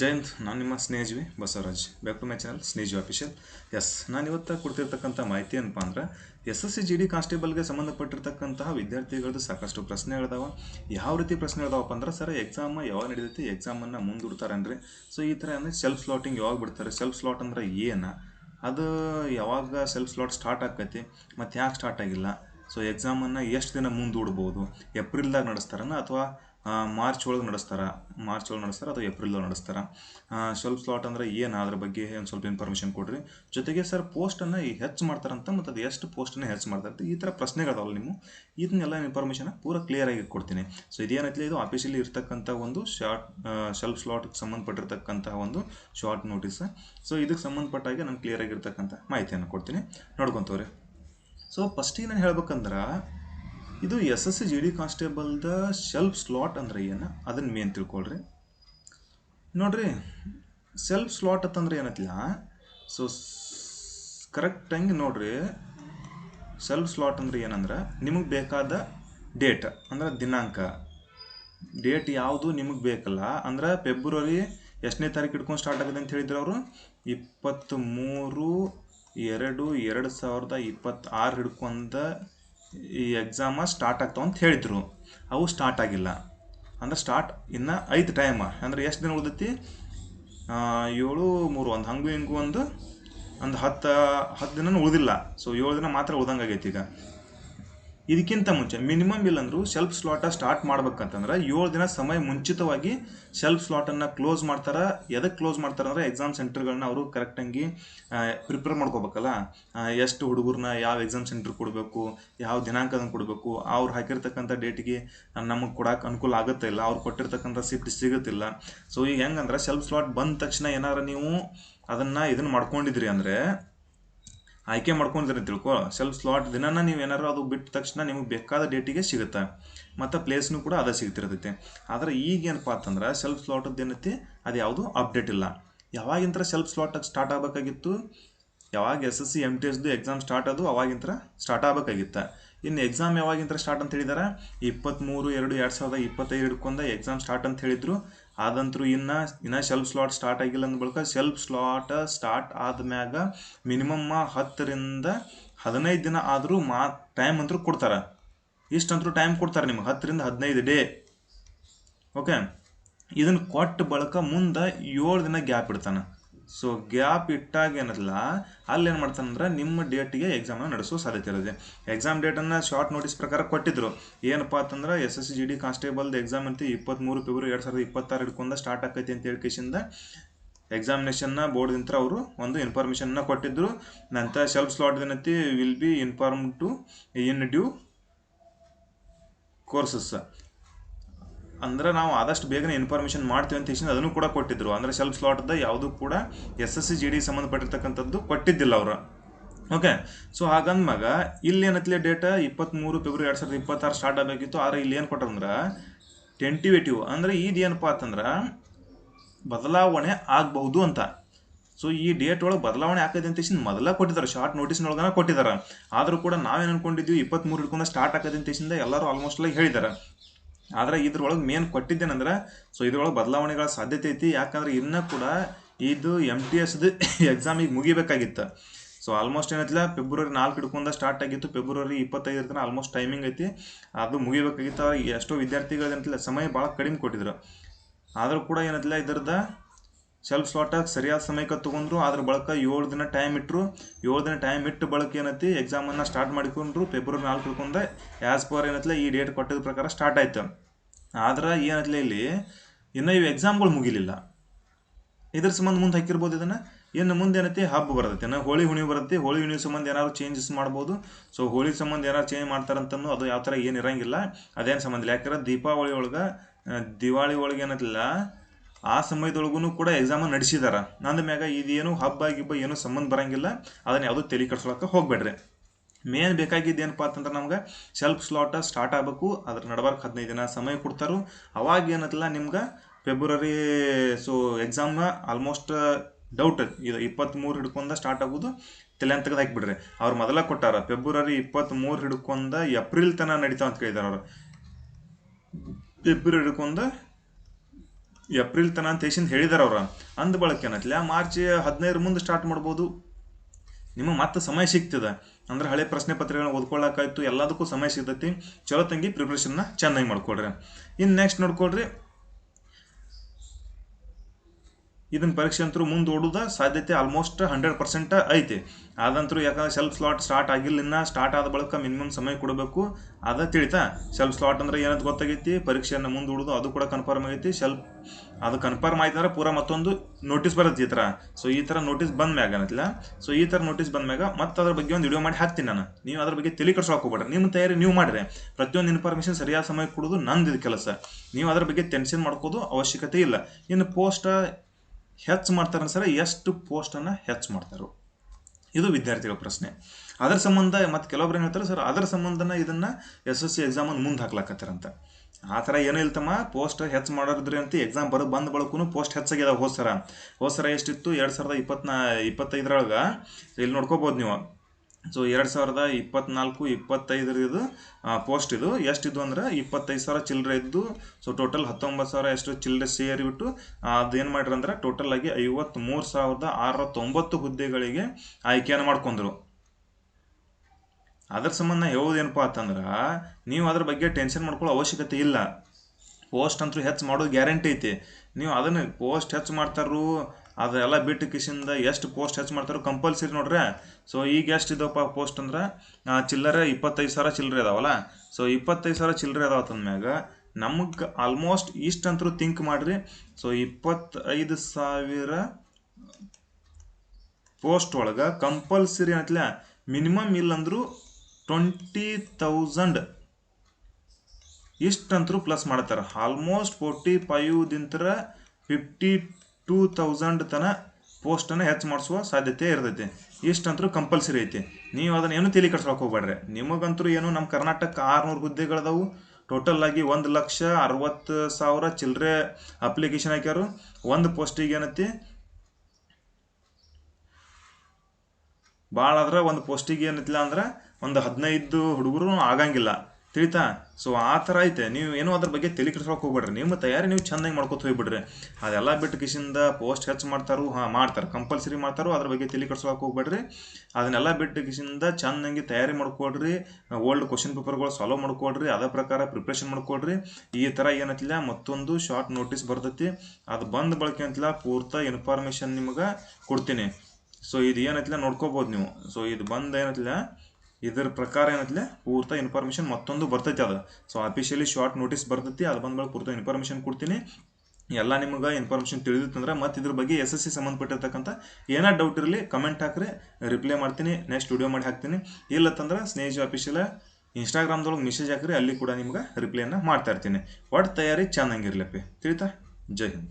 ಜಯಂತ್, ನಾನು ನಿಮ್ಮ Snehajeevi, Basavaraj. Back to my channel Snehajeevi official yes ನಾನು ಇವತ್ತು ಕೊಡ್ತಿರ್ತಕ್ಕಂಥ ಮಾಹಿತಿ ಏನಪ್ಪ ಅಂದ್ರೆ S S C G D ಕಾನ್ಸ್ಟೇಬಲ್ಗೆ ಸಂಬಂಧಪಟ್ಟಿರ್ತಕ್ಕಂತಹ ವಿದ್ಯಾರ್ಥಿಗಳದ್ದು ಸಾಕಷ್ಟು ಪ್ರಶ್ನೆಗಳಿದಾವೆ ಯಾವ ರೀತಿ ಪ್ರಶ್ನೆಗಳಿದಾವಪ್ಪ ಅಂದ್ರೆ, ಸರ್ ಎಕ್ಸಾಮ್ ಯಾವಾಗ ನಡೀತೈತಿ? ಎಕ್ಸಾಮನ್ನು ಮುಂದೂಡ್ತಾರನ್ರಿ? ಸೊ ಈ ಥರ ಅಂದರೆ ಸೆಲ್ಫ್ ಸ್ಲಾಟಿಂಗ್ ಯಾವಾಗ ಬಿಡ್ತಾರೆ? ಸೆಲ್ಫ್ ಸ್ಲಾಟ್ ಅಂದ್ರೆ ಏನು? ಅದು ಯಾವಾಗ ಸೆಲ್ಫ್ ಸ್ಲಾಟ್ ಸ್ಟಾರ್ಟ್ ಆಕೈತಿ? ಮತ್ತು ಯಾಕೆ ಸ್ಟಾರ್ಟ್ ಆಗಿಲ್ಲ? ಸೊ ಎಕ್ಸಾಮನ್ನು ಎಷ್ಟು ದಿನ ಮುಂದೂಡ್ಬೋದು? ಏಪ್ರಿಲ್ದಾಗ ನಡೆಸ್ತಾರನ ಅಥವಾ ಮಾರ್ಚ್ ಒಳಗೆ ನಡೆಸ್ತಾರ. ಮಾರ್ಚ್ ಒಳಗೆ ನಡೆಸ್ತಾರ ಅಥವಾ ಏಪ್ರಿಲ್ ಒಳಗೆ ನಡೆಸ್ತಾರ. ಸೆಲ್ಫ್ ಸ್ಲಾಟ್ ಅಂದ್ರೆ ಏನು ಅದ್ರ ಬಗ್ಗೆ ಒಂದು ಸ್ವಲ್ಪ ಇನ್ಫಾರ್ಮೇಷನ್ ಕೊಡ್ರಿ. ಜೊತೆಗೆ ಸರ್ ಪೋಸ್ಟನ್ನು ಹೆಚ್ಚು ಮಾಡ್ತಾರಂತ ಮತ್ತು ಅದು ಎಷ್ಟು ಪೋಸ್ಟನ್ನು ಹೆಚ್ಚು ಮಾಡ್ತಾರೆ ಈ ಥರ ಪ್ರಶ್ನೆಗಳದಾವಲ್ಲ ನಿಮ್ಮ. ಇದನ್ನೆಲ್ಲ ಇನ್ಫಾರ್ಮೇಷನ್ ಪೂರ ಕ್ಲಿಯರ್ ಆಗಿ ಕೊಡ್ತೀನಿ. ಸೊ ಇದೇನೈತಿ ಇದು ಆಫೀಸಲ್ಲಿ ಇರ್ತಕ್ಕಂಥ ಒಂದು ಶಾರ್ಟ್ ಸೆಲ್ಫ್ ಸ್ಲಾಟ್ಗೆ ಸಂಬಂಧಪಟ್ಟಿರ್ತಕ್ಕಂತಹ ಒಂದು ಶಾರ್ಟ್ ನೋಟಿಸ್ ಸೊ ಇದಕ್ಕೆ ಸಂಬಂಧಪಟ್ಟಾಗೆ ನಾನು ಕ್ಲಿಯರ್ ಆಗಿರ್ತಕ್ಕಂಥ ಮಾಹಿತಿಯನ್ನು ಕೊಡ್ತೀನಿ. ನೋಡ್ಕೊತವ್ರಿ. ಸೊ ಫಸ್ಟಿಗೆ ನಾನು ಹೇಳ್ಬೇಕಂದ್ರೆ ಇದು S S C G D ಕಾನ್ಸ್ಟೇಬಲ್ದ self slot ಅಂದ್ರೆ ಏನು? ಅದನ್ನ ಮೇನ್ ತಿಳ್ಕೊಳ್ರಿ. ನೋಡ್ರಿ ಸೆಲ್ಫ್ ಸ್ಲಾಟ್ ಅಂತಂದ್ರೆ ಏನತ್ತಿಲ್ಲ ಸೊ ಕರೆಕ್ಟಾಗಿ ನೋಡ್ರಿ. ಸೆಲ್ಫ್ ಸ್ಲಾಟ್ ಅಂದ್ರೆ ಏನಂದ್ರೆ, ನಿಮಗೆ ಬೇಕಾದ ಡೇಟ್ ಅಂದ್ರೆ ದಿನಾಂಕ. ಡೇಟ್ ಯಾವುದು ನಿಮಗೆ ಬೇಕಲ್ಲ, ಅಂದ್ರೆ ಫೆಬ್ರವರಿ ಎಷ್ಟನೇ ತಾರೀಕು ಇಟ್ಕೊಂಡು ಸ್ಟಾರ್ಟ್ ಆಗಿದೆ ಅಂತ ಹೇಳಿದ್ರು ಅವರು. ಇಪ್ಪತ್ತ್ ಮೂರು ಎರಡು ಎರಡು ಸಾವಿರದ ಇಪ್ಪತ್ತಾರು ಹಿಡ್ಕೊಂಡ ಈ ಎಕ್ಸಾಮ ಸ್ಟಾರ್ಟ್ ಆಗ್ತಾವ ಅಂತ ಹೇಳಿದ್ರು. ಅವು ಸ್ಟಾರ್ಟ್ ಆಗಿಲ್ಲ. ಅಂದ್ರೆ ಸ್ಟಾರ್ಟ್ ಇನ್ನು ಐದು ಟೈಮ್ ಅಂದ್ರೆ ಎಷ್ಟು ದಿನ ಉಳಿದೈತಿ? ಏಳು, ಮೂರು ಒಂದು. ಹಂಗು ಹಿಂಗು ಒಂದು ಒಂದು ಹತ್ತು ಹತ್ತು ದಿನ ಉಳಿದಿಲ್ಲ. ಸೊ ಏಳು ದಿನ ಮಾತ್ರ ಉಳ್ದಂಗೆ ಆಗೈತಿ ಈಗ. ಇದಕ್ಕಿಂತ ಮುಂಚೆ ಮಿನಿಮಮ್ ಇಲ್ಲಂದ್ರು ಸೆಲ್ಫ್ ಸ್ಲಾಟ ಸ್ಟಾರ್ಟ್ ಮಾಡ್ಬೇಕಂತಂದ್ರೆ ಏಳು ದಿನ ಸಮಯ ಮುಂಚಿತವಾಗಿ ಸೆಲ್ಫ್ ಸ್ಲಾಟನ್ನು ಕ್ಲೋಸ್ ಮಾಡ್ತಾರೆ. ಎದಕ್ಕೆ ಕ್ಲೋಸ್ ಮಾಡ್ತಾರೆ ಅಂದರೆ ಎಕ್ಸಾಮ್ ಸೆಂಟರ್ಗಳನ್ನ ಅವರು ಕರೆಕ್ಟಾಗಿ ಪ್ರಿಪೇರ್ ಮಾಡ್ಕೋಬೇಕಲ್ಲ. ಎಷ್ಟು ಹುಡುಗರನ್ನ ಯಾವ ಎಕ್ಸಾಮ್ ಸೆಂಟ್ರ್ ಕೊಡಬೇಕು, ಯಾವ ದಿನಾಂಕದಂಗೆ ಕೊಡಬೇಕು, ಅವ್ರು ಹಾಕಿರ್ತಕ್ಕಂಥ ಡೇಟಿಗೆ ನಮಗೆ ಕೊಡಕ್ಕೆ ಅನುಕೂಲ ಆಗುತ್ತೆ ಇಲ್ಲ, ಅವ್ರು ಕೊಟ್ಟಿರ್ತಕ್ಕಂಥ ಸೀಟ್ ಸಿಗುತ್ತಿಲ್ಲ. ಸೊ ಈಗ ಹೆಂಗಂದ್ರೆ ಸೆಲ್ಫ್ ಸ್ಲಾಟ್ ಬಂದ ತಕ್ಷಣ ಏನಾರ ನೀವು ಅದನ್ನು ಇದನ್ನು ಮಾಡ್ಕೊಂಡಿದ್ರಿ ಅಂದರೆ ಆಯ್ಕೆ ಮಾಡ್ಕೊಂಡಿರಿ ತಿಳ್ಕೊ ಸೆಲ್ಫ್ ಸ್ಲಾಟ್ ದಿನಾನ ನೀವು ಏನಾರು ಅದು ಬಿಟ್ಟ ತಕ್ಷಣ ನಿಮಗೆ ಬೇಕಾದ ಡೇಟಿಗೆ ಸಿಗುತ್ತೆ? ಮತ್ತು ಪ್ಲೇಸ್ನು ಕೂಡ ಅದೇ ಸಿಗ್ತಿರ್ತೈತಿ. ಆದರೆ ಈಗ ಏನಪ್ಪ ಅಂತಂದ್ರೆ ಸೆಲ್ಫ್ ಸ್ಲಾಟದ್ದು ಏನೈತಿ ಅದು ಯಾವುದು ಅಪ್ಡೇಟ್ ಇಲ್ಲ. ಯಾವಾಗಿಂತ ಸೆಲ್ಫ್ ಸ್ಲಾಟ್ ಸ್ಟಾರ್ಟ್ ಆಗಬೇಕಾಗಿತ್ತು? ಯಾವಾಗ S S C M T ಎಸ್ದು exam start ಅದು ಅವಾಗಿಂತ ಸ್ಟಾರ್ಟ್ ಆಗಬೇಕಾಗಿತ್ತು. ಇನ್ನು ಎಕ್ಸಾಮ್ ಯಾವಾಗಿಂತ ಸ್ಟಾರ್ಟ್ ಅಂತ ಹೇಳಿದಾರೆ? ಇಪ್ಪತ್ತ್ಮೂರು ಎರಡು ಎರಡು ಸಾವಿರದ ಇಪ್ಪತ್ತೈದು ಹಿಡ್ಕೊಂಡ ಎಕ್ಸಾಮ್ ಸ್ಟಾರ್ಟ್ ಅಂತ ಹೇಳಿದ್ರು. ಆದಂತರೂ ಇನ್ನು ಇನ್ನು ಸೆಲ್ಫ್ ಸ್ಲಾಟ್ ಸ್ಟಾರ್ಟ್ ಆಗಿಲ್ಲ ಅಂದ ಬಳಿಕ ಸೆಲ್ಫ್ ಸ್ಲಾಟ್ ಸ್ಟಾರ್ಟ್ ಆದ್ಮ್ಯಾಗ ಮಿನಿಮಮ್ ಹತ್ತರಿಂದ ಹದಿನೈದು ದಿನ ಆದರೂ ಮಾ ಟೈಮ್ ಅಂತರೂ ಕೊಡ್ತಾರೆ. ಇಷ್ಟಂತರೂ ಟೈಮ್ ಕೊಡ್ತಾರೆ ನಿಮ್ಗೆ, ಹತ್ತರಿಂದ ಹದಿನೈದು ಡೇ ಓಕೆ ಇದನ್ನು ಕೊಟ್ಟ ಬಳಿಕ ಮುಂದೆ ಏಳು ದಿನ ಗ್ಯಾಪ್ ಇಡ್ತಾನೆ. ಸೊ ಗ್ಯಾಪ್ ಇಟ್ಟಾಗ ಏನಲ್ಲ ಅಲ್ಲಿ ಏನು ಮಾಡ್ತಾನಂದ್ರೆ ನಿಮ್ಮ ಡೇಟಿಗೆ ಎಕ್ಸಾಮ್ನ ನಡೆಸೋ ಸಾಧ್ಯತೆ ಇರುತ್ತೆ ಎಕ್ಸಾಮ್ ಡೇಟನ್ನು ಶಾರ್ಟ್ ನೋಟಿಸ್ ಪ್ರಕಾರ ಕೊಟ್ಟಿದ್ರು. ಏನಪ್ಪ ಅಂತಂದ್ರೆ S S C G D ಕಾನ್ಸ್ಟೇಬಲ್ದು exam ಅಂತ ಇಪ್ಪತ್ತ್ಮೂರು ಫೆಬ್ರವರಿ ಎರಡು ಸಾವಿರದ ಇಪ್ಪತ್ತಾರು ಹಿಡ್ಕೊಂಡ ಸ್ಟಾರ್ಟ್ ಆಕೈತಿ ಅಂತ ಹೇಳ್ಕೇಶಿಂದ ಎಕ್ಸಾಮಿನೇಷನ್ನ ಬೋರ್ಡ್ದಿಂತ ಅವರು ಒಂದು ಇನ್ಫಾರ್ಮೇಷನ್ನ ಕೊಟ್ಟಿದ್ರು. ನಂತರ ಸೆಲ್ಫ್ ಸ್ಲಾಟ್ ಏನೈತಿ will be inform to in due courses ಅಂದ್ರೆ ನಾವು ಆದಷ್ಟು ಬೇಗನೆ ಇನ್ಫಾರ್ಮೇಷನ್ ಮಾಡ್ತೀವಿ ಅಂತ ಹೇಳಿ ಅದನ್ನು ಕೂಡ ಕೊಟ್ಟಿದ್ರು. ಅಂದ್ರೆ ಸೆಲ್ಫ್ ಸ್ಲಾಟ್ದ ಯಾವುದು ಕೂಡ S S C G D ಸಂಬಂಧಪಟ್ಟಿರ್ತಕ್ಕಂಥದ್ದು ಕೊಟ್ಟಿದ್ದಿಲ್ಲ ಅವರು. ಓಕೆ ಸೊ ಹಾಗಂದ್ಮಾಗ ಇಲ್ಲಿ ಏನತ್ಲೆ ಡೇಟ ಇಪ್ಪತ್ತ್ಮೂರು ಫೆಬ್ರವರಿ ಎರಡು ಸಾವಿರದ ಇಪ್ಪತ್ತಾರು ಸ್ಟಾರ್ಟ್ ಆಗಬೇಕಿತ್ತು. ಆದರೆ ಇಲ್ಲಿ ಏನು ಕೊಟ್ಟಂದ್ರೆ ಟೆಂಟಿವೇಟಿವ್ ಅಂದ್ರೆ ಇದು ಏನಪ್ಪ ಅಂತಂದ್ರೆ ಬದಲಾವಣೆ ಆಗಬಹುದು ಅಂತ. ಸೊ ಈ ಡೇಟ್ ಒಳಗೆ ಬದಲಾವಣೆ ಆಕೈತೆ ಅಂತ ಮೊದಲ ಕೊಟ್ಟಿದ್ದಾರೆ. ಶಾರ್ಟ್ ನೋಟಿಸ್ನೊಳಗನ ಕೊಟ್ಟಿದ್ದಾರೆ. ಆದರೂ ಕೂಡ ನಾವೇನು ಅನ್ಕೊಂಡಿದ್ವಿ ಇಪ್ಪತ್ತ್ಮೂರು ಹಿಡ್ಕೊಂಡು ಸ್ಟಾರ್ಟ್ ಆಕೈತೆ ಅಂತ ಎಲ್ಲರೂ ಆಲ್ಮೋಸ್ಟ್ ಆಗಿ ಹೇಳಿದ್ದಾರೆ. ಆದರೆ ಇದ್ರೊಳಗೆ ಮೇನ್ ಕೊಟ್ಟಿದ್ದೇನೆಂದ್ರೆ ಸೊ ಇದ್ರೊಳಗೆ ಬದಲಾವಣೆಗಳ ಸಾಧ್ಯತೆ ಐತಿ. ಯಾಕಂದ್ರೆ ಇನ್ನೂ ಕೂಡ ಇದು ಎಂ ಟಿ ಎಸ್ದು ಈಗ ಮುಗಿಬೇಕಾಗಿತ್ತು. ಸೊ ಆಲ್ಮೋಸ್ಟ್ ಏನೈತಿಲ್ಲ ಫೆಬ್ರವರಿ ನಾಲ್ಕು ಹಿಡ್ಕೊಂಡ ಸ್ಟಾರ್ಟ್ ಆಗಿತ್ತು. ಫೆಬ್ರವರಿ ಇಪ್ಪತ್ತೈದರ ತನಕ ಆಲ್ಮೋಸ್ಟ್ ಟೈಮಿಂಗ್ ಐತಿ. ಅದು ಮುಗಿಬೇಕಾಗಿತ್ತು. ಎಷ್ಟೋ ವಿದ್ಯಾರ್ಥಿಗಳು ಏನಂತಿಲ್ಲ ಸಮಯ ಭಾಳ ಕಡಿಮೆ ಕೊಟ್ಟಿದ್ರು. ಆದರೂ ಕೂಡ ಏನಂತಿಲ್ಲ ಇದರದ ಸೆಲ್ಫ್ ಸ್ಲಾಟಾಗಿ ಸರಿಯಾದ ಸಮಯಕ್ಕೆ ತೊಗೊಂಡ್ರು. ಅದ್ರ ಬಳಕ ಏಳು ದಿನ ಟೈಮ್ ಇಟ್ಟರು ಏಳು ದಿನ ಟೈಮ್ ಇಟ್ಟು ಬಳಕೆ ಏನೈತಿ ಎಕ್ಸಾಮನ್ನು ಸ್ಟಾರ್ಟ್ ಮಾಡಿಕೊಂಡ್ರು. ಫೆಬ್ರವರಿ ನಾಲ್ಕು ಹಿಡ್ಕೊಂಡ ಆ್ಯಸ್ ಪರ್ ಏನೈತಿಲ್ಲ ಈ ಡೇಟ್ ಕೊಟ್ಟಿದ ಪ್ರಕಾರ ಸ್ಟಾರ್ಟ್ ಆಯ್ತು. ಆದ್ರೆ ಏನೈತಿಲ್ಲ ಇಲ್ಲಿ, ಇನ್ನೂ ಇವು ಎಕ್ಸಾಮ್ಗಳು ಮುಗಿಲಿಲ್ಲ. ಇದ್ರ ಸಂಬಂಧ ಮುಂದೆ ಹಾಕಿರ್ಬೋದು ಇದನ್ನು. ಇನ್ನು ಮುಂದೆ ಏನೈತಿ, ಹಬ್ಬ ಬರ್ತೈತಿ. ಏನೋ ಹೋಳಿ ಹುಣಿ ಬರುತ್ತೆ. ಹೋಳಿ ಹುಣಿ ಸಂಬಂಧ ಏನಾದ್ರು ಚೇಂಜಸ್ ಮಾಡ್ಬೋದು. ಸೊ ಹೋಳಿ ಸಂಬಂಧ ಏನಾದ್ರು ಚೇಂಜ್ ಮಾಡ್ತಾರಂತಂದು ಅದು ಯಾವ ಥರ ಏನು ಇರಂಗಿಲ್ಲ. ಅದೇನು ಸಂಬಂಧ ಇಲ್ಲ. ಯಾಕಂದ್ರೆ ದೀಪಾವಳಿ ಒಳಗೆ ದಿವಾಳಿ ಒಳಗೆ ಏನತ್ತಿಲ್ಲ ಆ ಸಮಯದೊಳಗೂ ಕೂಡ ಎಕ್ಸಾಮ್ ನಡೆಸಿದಾರ. ನಂದ ಮ್ಯಾಗ ಇದೇನು ಹಬ್ಬ, ಗಿಬ್ಬ ಏನೂ ಸಂಬಂಧ ಬರಂಗಿಲ್ಲ. ಅದನ್ನ ಯಾವುದೂ ತಲೆ ಕಟ್ಸೋಕೆ ಹೋಗ್ಬೇಡ್ರಿ. ಮೇನ್ ಬೇಕಾಗಿದ್ದು ಏನಪ್ಪ ಅಂತಂದ್ರೆ ನಮ್ಗೆ ಸೆಲ್ಫ್ ಸ್ಲಾಟ ಸ್ಟಾರ್ಟ್ ಆಗಬೇಕು, ಅದ್ರ ನಡಬಾರ್ಕ್ ಹದಿನೈದು ದಿನ ಸಮಯ ಕೊಡ್ತಾರೆ. ಅವಾಗ ಏನತ್ತಲ್ಲ ನಿಮ್ಗೆ February so exam almost doubt ಇದು ಇಪ್ಪತ್ತ್ಮೂರು ಹಿಡ್ಕೊಂಡ ಸ್ಟಾರ್ಟ್ ಆಗೋದು ತಲೆ ಅಂತ ಹಾಕಿಬಿಡ್ರಿ. ಅವ್ರು ಮೊದಲ ಕೊಟ್ಟಾರ ಫೆಬ್ರವರಿ ಇಪ್ಪತ್ತ್ಮೂರು ಹಿಡ್ಕೊಂಡ ಏಪ್ರಿಲ್ ತನಕ ನಡೀತಾವ ಅಂತ ಕೇಳಿದಾರೆ ಅವ್ರು. ಫೆಬ್ರವರಿ ಹಿಡ್ಕೊಂಡ ಏಪ್ರಿಲ್ ತನ ಅಂತ ಹೇಸಿಂದ ಹೇಳಿದಾರ ಅವ್ರ. ಅಂದ ಬಳಕೆ ಏನತ್ಲ ಮಾರ್ಚ್ ಹದಿನೈದು ಮುಂದೆ ಸ್ಟಾರ್ಟ್ ಮಾಡ್ಬೋದು. ನಿಮಗೆ ಮತ್ತೆ ಸಮಯ ಸಿಗ್ತದೆ. ಅಂದ್ರೆ ಹಳೆ ಪ್ರಶ್ನೆ ಪತ್ರಿಕೆಗಳನ್ನ ಓದ್ಕೊಳ್ಳೋಕ್ಕಾಯ್ತು, ಎಲ್ಲದಕ್ಕೂ ಸಮಯ ಸಿಗ್ತೈತಿ. ಚಲೋ ತಂಗಿ ಪ್ರಿಪ್ರೇಷನ್ನ ಚೆನ್ನಾಗಿ ಮಾಡ್ಕೊಳ್ರಿ. ಇನ್ನು ನೆಕ್ಸ್ಟ್ ನೋಡ್ಕೊಳ್ರಿ ಇದನ್ನ ಪರೀಕ್ಷೆ ಅಂತರೂ ಮುಂದೆ ಓಡೋದ ಸಾಧ್ಯತೆ ಆಲ್ಮೋಸ್ಟ್ ಹಂಡ್ರೆಡ್ ಪರ್ಸೆಂಟ್ ಐತಿ. ಅದಂತರೂ ಯಾಕಂದ್ರೆ ಸೆಲ್ಫ್ ಸ್ಲಾಟ್ ಸ್ಟಾರ್ಟ್ ಆಗಿಲ್ಲ ಸ್ಟಾರ್ಟ್ ಆದ ಬಳಿಕ ಮಿನಿಮಮ್ ಸಮಯ ಕೊಡಬೇಕು. ಅದ ತಿಳಿತಾ ಸೆಲ್ಫ್ ಸ್ಲಾಟ್ ಅಂದ್ರೆ ಏನಂತ ಗೊತ್ತಾಗೈತಿ? ಪರೀಕ್ಷೆಯನ್ನು ಮುಂದೆ ಉಳಿದು ಅದು ಕೂಡ ಕನ್ಫರ್ಮ್ ಆಗೈತಿ. ಸೆಲ್ಫ್ ಅದು ಕನ್ಫರ್ಮ್ ಆಯ್ತು ಅಂದ್ರೆ ಪೂರ ಮತ್ತೊಂದು ನೋಟಿಸ್ ಬರುತ್ತೆ ಈ ಥರ ಸೊ ಈ ಥರ ನೋಟಿಸ್ ಬಂದ ಮ್ಯಾಗ ಅನ್ನತ್ತಿಲ್ಲ ಸೊ ಈ ಥರ ನೋಟಿಸ್ ಬಂದ ಮ್ಯಾಗ ಮತ್ತೆ ಅದ್ರ ಬಗ್ಗೆ ಒಂದು ವಿಡಿಯೋ ಮಾಡಿ ಹಾಕ್ತೀನಿ ನಾನು. ನೀವು ಅದ್ರ ಬಗ್ಗೆ ತಲೆ ಕಟ್ಸೋಕೆ ಹೋಗ್ಬೇಡ್ರಿ. ನಿಮ್ಮ ತಯಾರಿ ನೀವು ಮಾಡಿರಿ. ಪ್ರತಿಯೊಂದು ಇನ್ಫಾರ್ಮೇಷನ್ ಸರಿಯಾದ ಸಮಯ ಕೊಡೋದು ನಂದು ಇದು ಕೆಲಸ. ನೀವು ಅದ್ರ ಬಗ್ಗೆ ಟೆನ್ಷನ್ ಮಾಡ್ಕೋದು ಅವಶ್ಯಕತೆ ಇಲ್ಲ. ಇನ್ನು ಪೋಸ್ಟ್ ಹೆಚ್ಚು ಮಾಡ್ತಾರೆ ಸರ್ ಎಷ್ಟು ಪೋಸ್ಟನ್ನು ಹೆಚ್ಚು ಮಾಡ್ತಾರೋ. ಇದು ವಿದ್ಯಾರ್ಥಿಗಳ ಪ್ರಶ್ನೆ. ಅದರ ಸಂಬಂಧ ಮತ್ತು ಕೆಲವೊಬ್ರು ಏನು ಹೇಳ್ತಾರೆ ಸರ್, ಅದರ ಸಂಬಂಧನ ಇದನ್ನು ಎಸ್ ಎಸ್ ಸಿ ಎಕ್ಸಾಮನ್ನು ಮುಂದೆ ಹಾಕ್ಲಾಕತ್ತಾರಂತ. ಆ ಥರ ಏನೂ ಇಲ್ತಮ್ಮ ಪೋಸ್ಟ್ ಹೆಚ್ಚು ಮಾಡೋದ್ರಿ ಅಂತ ಎಕ್ಸಾಮ್ ಬರೋ, ಬಂದ ಬಳಕೂ ಪೋಸ್ಟ್ ಹೆಚ್ಚಾಗ್ಯದ ಹೋದ ಸರ. ಹೋದ ಸರ ಎಷ್ಟಿತ್ತು? ಎರಡು ಸಾವಿರದ ಇಪ್ಪತ್ನಾ ಇಪ್ಪತ್ತೈದರೊಳಗೆ, ಇಲ್ಲಿ ನೋಡ್ಕೋಬೋದು ನೀವು. ಸೊ ಎರಡು ಸಾವಿರದ ಇಪ್ಪತ್ನಾಲ್ಕು ಇಪ್ಪತ್ತೈದರದು ಪೋಸ್ಟ್ ಇದು. ಎಷ್ಟಿದ್ದು ಅಂದ್ರೆ ಇಪ್ಪತ್ತೈದು ಸಾವಿರ ಚಿಲ್ಲರೆ ಇದ್ದು ಸೊ ಟೋಟಲ್ ಹತ್ತೊಂಬತ್ತು ಸಾವಿರ ಎಷ್ಟು ಚಿಲ್ಲರೆ ಸೇರಿಬಿಟ್ಟು ಅದೇನು ಮಾಡ್ರಿ ಅಂದ್ರೆ ಟೋಟಲ್ ಆಗಿ ಐವತ್ತ್ಮೂರು ಸಾವಿರದ ಆರುನೂರ ತೊಂಬತ್ತು ಹುದ್ದೆಗಳಿಗೆ ಆಯ್ಕೆಯನ್ನು ಮಾಡ್ಕೊಂಡ್ರು. ಅದ್ರ ಸಂಬಂಧ ಹೇಳೋದೇನಪ್ಪ ಅಂತಂದ್ರೆ, ನೀವು ಅದ್ರ ಬಗ್ಗೆ ಟೆನ್ಷನ್ ಮಾಡ್ಕೊಳ್ಳೋ ಅವಶ್ಯಕತೆ ಇಲ್ಲ. ಪೋಸ್ಟ್ ಅಂತೂ ಹೆಚ್ಚು ಮಾಡೋದು ಗ್ಯಾರಂಟಿ ಐತಿ. ನೀವು ಅದನ್ನು ಪೋಸ್ಟ್ ಹೆಚ್ಚು ಮಾಡ್ತಾರು ಅದೆಲ್ಲ ಬಿಟ್ಟು ಕಿಶಿಂದ ಎಷ್ಟು ಪೋಸ್ಟ್ ಹೆಚ್ಚು ಮಾಡ್ತಾರೋ ಕಂಪಲ್ಸರಿ ನೋಡ್ರಿ. ಸೊ ಈಗ ಎಷ್ಟು ಇದಪ್ಪ ಪೋಸ್ಟ್ ಅಂದ್ರೆ ಚಿಲ್ಲರೆ ಇಪ್ಪತ್ತೈದು ಸಾವಿರ ಚಿಲ್ಲರೆ ಅದಾವಲ್ಲ ಸೊ ಇಪ್ಪತ್ತೈದು ಸಾವಿರ ಚಿಲ್ಲರೆ ಅದಾವ ತಂದ್ಮ್ಯಾಗ. ನಮಗೆ ಆಲ್ಮೋಸ್ಟ್ ಇಷ್ಟಂತರೂ ಥಿಂಕ್ ಮಾಡಿರಿ. ಸೊ ಇಪ್ಪತ್ತೈದು ಸಾವಿರ ಪೋಸ್ಟ್ ಒಳಗೆ ಕಂಪಲ್ಸರಿ ಅಂತಲ ಮಿನಿಮಮ್ ಇಲ್ಲಂದ್ರು ಟ್ವೆಂಟಿ ತೌಸಂಡ್ ಇಷ್ಟಂತರೂ ಪ್ಲಸ್ ಮಾಡ್ತಾರೆ. ಆಲ್ಮೋಸ್ಟ್ ಫೋರ್ಟಿ ಫೈವ್ದಿಂತರ ಫಿಫ್ಟಿ ಟೂ ತೌಸಂಡ್ ತನ ಪೋಸ್ಟನ್ನು ಹೆಚ್ಚು ಮಾಡಿಸುವ ಸಾಧ್ಯತೆ ಇರ್ತೈತಿ. ಇಷ್ಟಂತರೂ ಕಂಪಲ್ಸರಿ ಐತಿ. ನೀವು ಅದನ್ನ ಏನು ತಲೆ ಕೆಡ್ಸ್ಕೊಳಕ್ಕೆ ಹೋಗ್ಬೇಡ್ರಿ. ನಿಮಗಂತೂ ಏನು ನಮ್ಮ ಕರ್ನಾಟಕ ಆರುನೂರು ಹುದ್ದೆಗಳದಾವು ಟೋಟಲ್ ಆಗಿ ಒಂದು ಲಕ್ಷ ಅರವತ್ತು ಸಾವಿರ ಚಿಲ್ಲರೆ ಅಪ್ಲಿಕೇಶನ್ ಹಾಕ್ಯಾರು. ಒಂದು ಪೋಸ್ಟಿಗೆ ಏನೈತಿ? ಭಾಳ ಆದ್ರೆ ಒಂದು ಪೋಸ್ಟಿಗೆ ಏನತಿಲ್ಲ ಅಂದ್ರೆ ಒಂದು ಹದಿನೈದು ಹುಡುಗರು ಆಗಂಗಿಲ್ಲ. ತಿಳಿತಾ? ಸೊ ಆ ಥರ ಐತೆ. ನೀವು ಏನೋ ಅದ್ರ ಬಗ್ಗೆ ತಲೆ ಕೆಡಿಸ್ಕೊಳಕ್ಕೆ ಹೋಗ್ಬೇಡ್ರಿ. ನಿಮ್ಮ ತಯಾರಿ ನೀವು ಚೆಂದಾಗಿ ಮಾಡ್ಕೊತ ಹೋಗ್ಬಿಡ್ರಿ. ಅದೆಲ್ಲ ಬಿಟ್ಟು ಕಿಶಿಂದ ಪೋಸ್ಟ್ ಹೆಚ್ಚು ಮಾಡ್ತಾರೋ, ಹಾಂ, ಮಾಡ್ತಾರೆ. ಕಂಪಲ್ಸರಿ ಮಾಡ್ತಾರೋ, ಅದ್ರ ಬಗ್ಗೆ ತಲೆ ಕೆಡಿಸ್ಕೊಳಕ್ಕೆ ಹೋಗ್ಬೇಡ್ರಿ. ಅದನ್ನೆಲ್ಲ ಬಿಟ್ಟು ಕಿಶಿಂದ ಚೆಂದಂಗೆ ತಯಾರಿ ಮಾಡ್ಕೊಡ್ರಿ. ಓಲ್ಡ್ ಕ್ವಶನ್ ಪೇಪರ್ಗಳು ಸಾಲ್ವ್ ಮಾಡ್ಕೊಡ್ರಿ. ಅದರ ಪ್ರಕಾರ ಪ್ರಿಪ್ರೇಷನ್ ಮಾಡ್ಕೊಡ್ರಿ. ಈ ಥರ ಏನತ್ತಿಲ್ಲ ಮತ್ತೊಂದು ಶಾರ್ಟ್ ನೋಟಿಸ್ ಬರ್ತೈತಿ. ಅದು ಬಂದ ಬಳಕೆ ಅಂತಿಲ್ಲ ಪೂರ್ತ ಇನ್ಫಾರ್ಮೇಷನ್ ನಿಮಗೆ ಕೊಡ್ತೀನಿ. ಸೊ ಇದು ಏನತ್ತಿಲ್ಲ ನೋಡ್ಕೋಬೋದು ನೀವು. ಸೊ ಇದು ಬಂದು ಏನೈತಿಲ್ಲ ಇದ್ರ ಪ್ರಕಾರ ಏನತ್ಲೆ? ಪೂರ್ತ ಇನ್ಫಾರ್ಮೇಷನ್ ಮತ್ತೊಂದು ಬರ್ತೈತಿ ಅದು. ಸೊ ಅಫಿಷಿಯಲಿ ಶಾರ್ಟ್ ನೋಟಿಸ್ ಬರ್ತೈತಿ, ಅದು ಬಂದ ಪೂರ್ತ ಇನ್ಫಾರ್ಮೇಷನ್ ಕೊಡ್ತೀನಿ. ಎಲ್ಲ ನಿಮ್ಗೆ ಇನ್ಫಾರ್ಮೇಷನ್ ತಿಳಿದಿತ್ತಂದ್ರೆ ಮತ್ತೆ ಇದ್ರ ಬಗ್ಗೆ ಎಸ್ ಎಸ್ ಸಿ ಸಂಬಂಧಪಟ್ಟಿರ್ತಕ್ಕಂಥ ಏನಾರು ಡೌಟ್ ಇರಲಿ ಕಮೆಂಟ್ ಹಾಕ್ರಿ ರಿಪ್ಲೈ ಮಾಡ್ತೀನಿ ನೆಕ್ಸ್ಟ್ ವಿಡಿಯೋ ಮಾಡಿ ಹಾಕ್ತೀನಿ. ಇಲ್ಲತ್ತಂದ್ರೆ ಸ್ನೇಹಿ ಅಫಿಷಿಯಲ್ ಇನ್ಸ್ಟಾಗ್ರಾಮ್ದೊಳಗೆ ಮೆಸೇಜ್ ಹಾಕ್ರಿ, ಅಲ್ಲಿ ಕೂಡ ನಿಮ್ಗೆ ರಿಪ್ಲೈನ ಮಾಡ್ತಾ ಇರ್ತೀನಿ. ಒಟ್ಟು ತಯಾರಿ ಚೆನ್ನಾಗಿರ್ಲಪ್ಪಿ ತಿಳಿತಾ? ಜೈ ಹಿಂದ್.